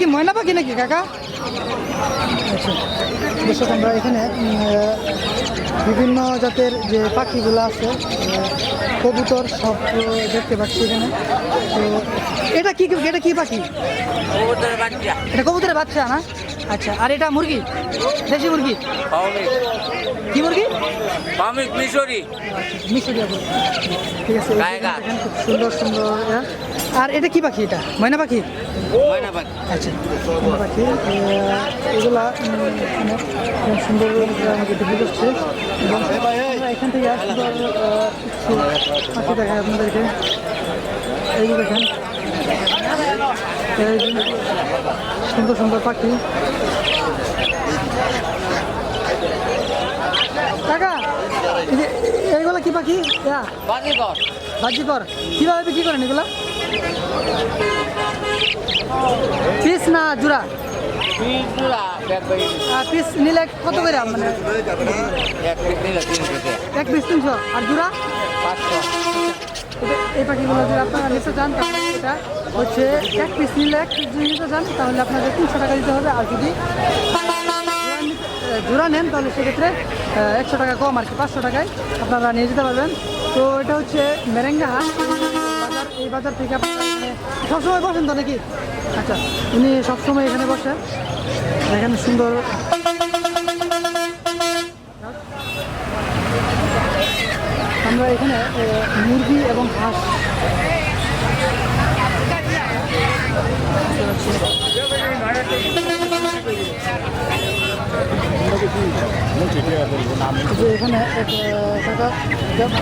কি ময়না পাখি নাকি কাকা? আচ্ছা দর্শক আমরা এখানে বিভিন্ন জাতের যে পাখিগুলো আছে কবুতর সব দেখতে পাচ্ছি এখানে। তো এটা কি এটা কি পাখি? এটা কবুতরের বাচ্চা না? আচ্ছা আর এটা মুরগি? দেশি মুরগি? কি মুরগি? মিশরি। ঠিক আছে এই যে গায়ে গা। দেখেন খুব সুন্দর সুন্দর এরা। আর এটা কি পাখি এটা? ময়না পাখি? ময়না পাখি। আচ্ছা। ময়না পাখি এগুলা মানে খুব সুন্দর আমাকে দেখে যাচ্ছে এবং এখান থেকে সুন্দর পাখি দেখায় আপনাদেরকে। এই যে দেখেন। সুন্দর সুন্দর পাখি। কাকা এই এইগুলা কি পাখি? বাজিকর ভাজি কর কীভাবে বিক্রি করেন এগুলা? পিস না জোড়া? পিস নিলে কত করে মানে? এক পিস তিনশো আর জোড়া? এই পাখিগুলো যদি আপনারা নিতে চান তাহলে এটা হচ্ছে এক পিস নিলে এক পিস যদি নিতে চান তাহলে আপনাদের তিনশো টাকা দিতে হবে। আর যদি জোড়া নেন তাহলে সেক্ষেত্রে একশো টাকা কম আর কি পাঁচশো টাকায় আপনারা নিয়ে যেতে পারবেন। তো এটা হচ্ছে মেরেঙ্গা বাজার এই বাজার থেকে সবসময় বসেন তো নাকি? আচ্ছা উনি সবসময় এখানে বসে। এখানে সুন্দর। আমরা এখানে মুরগি এবং হাঁস। এখানে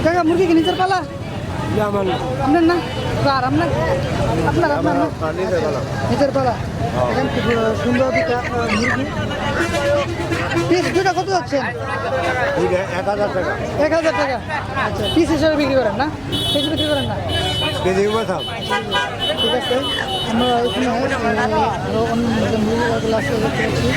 কাকা মুরগি কি নিজের পালা? আপনার না? কার আপনার? আপনার আপনার নিজের পালা। এখানে খুব সুন্দর দুটা মুরগি। পিস দুটা কত যাচ্ছেন? এক হাজার টাকা। এক হাজার টাকা। আচ্ছা পিস হিসাবে বিক্রি করেন না? কেজি বিক্রি করেন না? কেজি কোথাও ঠিক আছে। আমরা এখানে আরও মুরগিগুলো আছে দেখতে পাচ্ছি।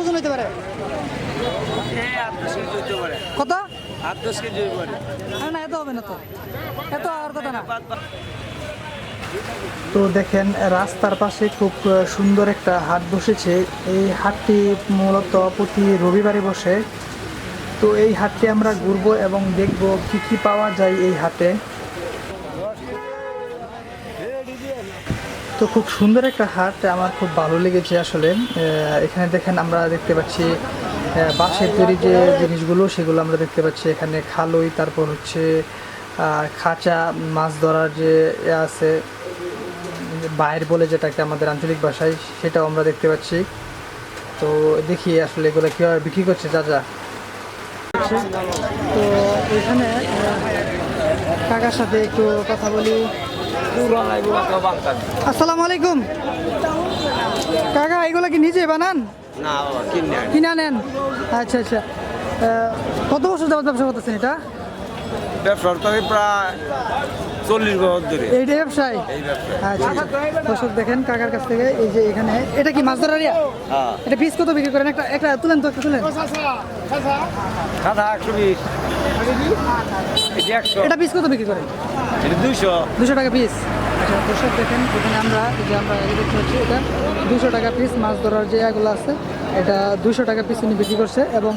ওজন হইতে পারে? কত? আট দশ কেজি আরে না, এত হবে না তো। এত আর কথা না। তো দেখেন, রাস্তার পাশে খুব সুন্দর একটা হাট বসেছে। এই হাটটি মূলত প্রতি রবিবারে বসে। তো এই হাটটি আমরা ঘুরবো এবং দেখব কি কি পাওয়া যায় এই হাটে। তো খুব সুন্দর একটা হাট, আমার খুব ভালো লেগেছে আসলে। এখানে দেখেন আমরা দেখতে পাচ্ছি বাঁশের তৈরি যে জিনিসগুলো, সেগুলো আমরা দেখতে পাচ্ছি। এখানে খালই, তারপর হচ্ছে খাঁচা, মাছ ধরার যে আছে, বাইর বলে যেটাকে আমাদের আঞ্চলিক ভাষায়, সেটাও আমরা দেখতে পাচ্ছি। তো দেখি আসলে এগুলো কীভাবে বিক্রি করছে, যা যা। তো এখানে কাকার সাথে একটু কথা বলি। আসসালামু আলাইকুম। কাকা এগুলো কি নিজে বানান? কিনে নেন আচ্ছা আচ্ছা। কত বছর যাবত ব্যবসা করতেছেন এটা? ব্যবসা প্রায় চল্লিশ বছর ধরে। এইটা ব্যবসায়? এই আচ্ছা আচ্ছা। দেখেন কাকার কাছ থেকে এই যে এখানে এটা কি মাছ ধরার হ্যাঁ। এটা পিস কত বিক্রি করেন? একটা একটা তুলেন তো একটা তুলেন। সাদা একশো বিশ। এটা পিস কত বিক্রি করেন? এটি দুইশো। দুশো টাকা পিস আচ্ছা দর্শক দেখেন এখানে আমরা যে আমরা এই দেখতে পাচ্ছি এটা দুশো টাকা পিস মাছ ধরার যে এগুলো আছে এটা দুশো টাকা পিস উনি বিক্রি করছে এবং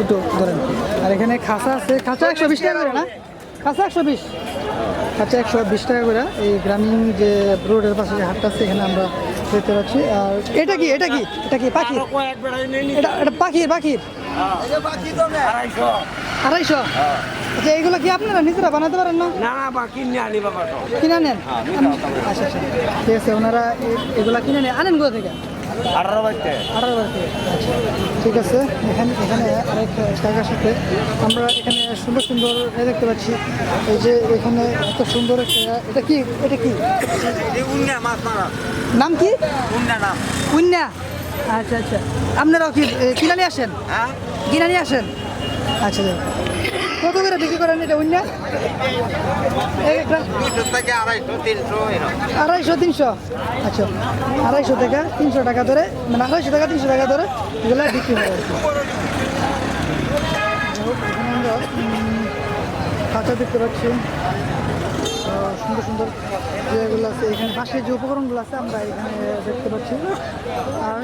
একটু ধরেন। আর এখানে খাঁচা আছে। খাঁচা একশো বিশ টাকা করে না? খাঁচা একশো বিশ। খাঁচা একশো বিশ টাকা করে এই গ্রামীণ যে রোডের পাশে যে হাটটা আছে এখানে আমরা দেখতে পাচ্ছি। আর এটা কি? এটা কি? এটা কি? পাখি এটা এটা পাখির পাখির। আড়াইশো? আচ্ছা এইগুলো কি আপনারা নিজেরা বানাতে পারেন না? বা কিনে আনি বাবা কিনে নেন আচ্ছা আচ্ছা। ঠিক আছে ওনারা এগুলা কিনে নেন আনেন কোথা থেকে? আঠারো আঠারো আচ্ছা ঠিক আছে এখানে এখানে আরেক কাকার সাথে আমরা এখানে সুন্দর সুন্দর এ দেখতে পাচ্ছি। এই যে এখানে এত সুন্দর একটা এটা কি? এটা কি? উন্না মাছ মারা। নাম কি? উন্না নাম। কুন্যা আচ্ছা আচ্ছা। আপনারাও কি নিয়ে আসেন? হ্যাঁ। কিনে নিয়ে আসেন? আচ্ছা যাক। কত করে বিক্রি করেন এটা অন্য আড়াইশো তিনশো আচ্ছা আড়াইশো টাকা তিনশো টাকা ধরে মানে আড়াইশো টাকা তিনশো টাকা ধরে এগুলো বিক্রি হয় আর কি। যাই হোক, এখানে আমরা উম, খাঁচা দেখতে পাচ্ছি। সুন্দর সুন্দর যেগুলো আছে। এখানে পাশে যে উপকরণগুলো আছে আমরা এখানে দেখতে পাচ্ছি। আর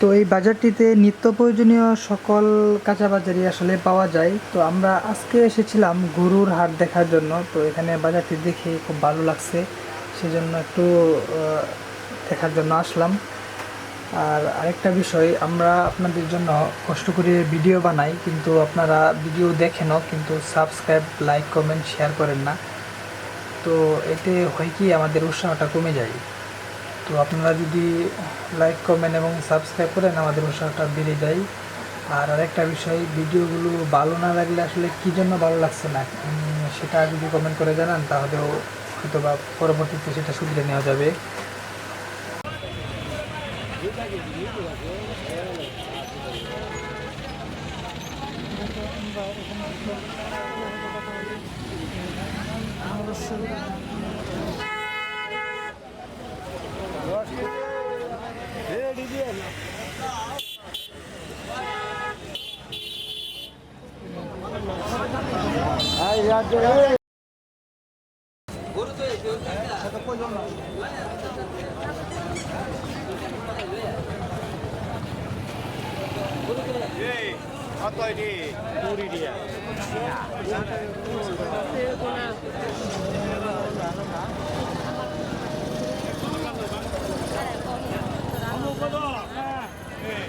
তো এই বাজারটিতে নিত্য প্রয়োজনীয় সকল কাঁচা বাজারই আসলে পাওয়া যায়। তো আমরা আজকে এসেছিলাম গরুর হাট দেখার জন্য। তো এখানে বাজারটি দেখে খুব ভালো লাগছে। সেজন্য একটু দেখার জন্য আসলাম। আর আরেকটা বিষয়, আমরা আপনাদের জন্য কষ্ট করে ভিডিও বানাই, কিন্তু আপনারা ভিডিও দেখেনও, কিন্তু সাবস্ক্রাইব, লাইক, কমেন্ট, শেয়ার করেন না। তো এতে হয় কি, আমাদের উৎসাহটা কমে যায়। তো আপনারা যদি লাইক কমেন্ট এবং সাবস্ক্রাইব করেন, আমাদের উৎসাহটা বেড়ে যায়। আর আরেকটা বিষয়, ভিডিওগুলো ভালো না লাগলে আসলে কী জন্য ভালো লাগছে না? সেটা যদি কমেন্ট করে জানান, তাহলেও হয়তো বা পরবর্তীতে সেটা শুধরে নেওয়া যাবে। কত Vamos, Godó!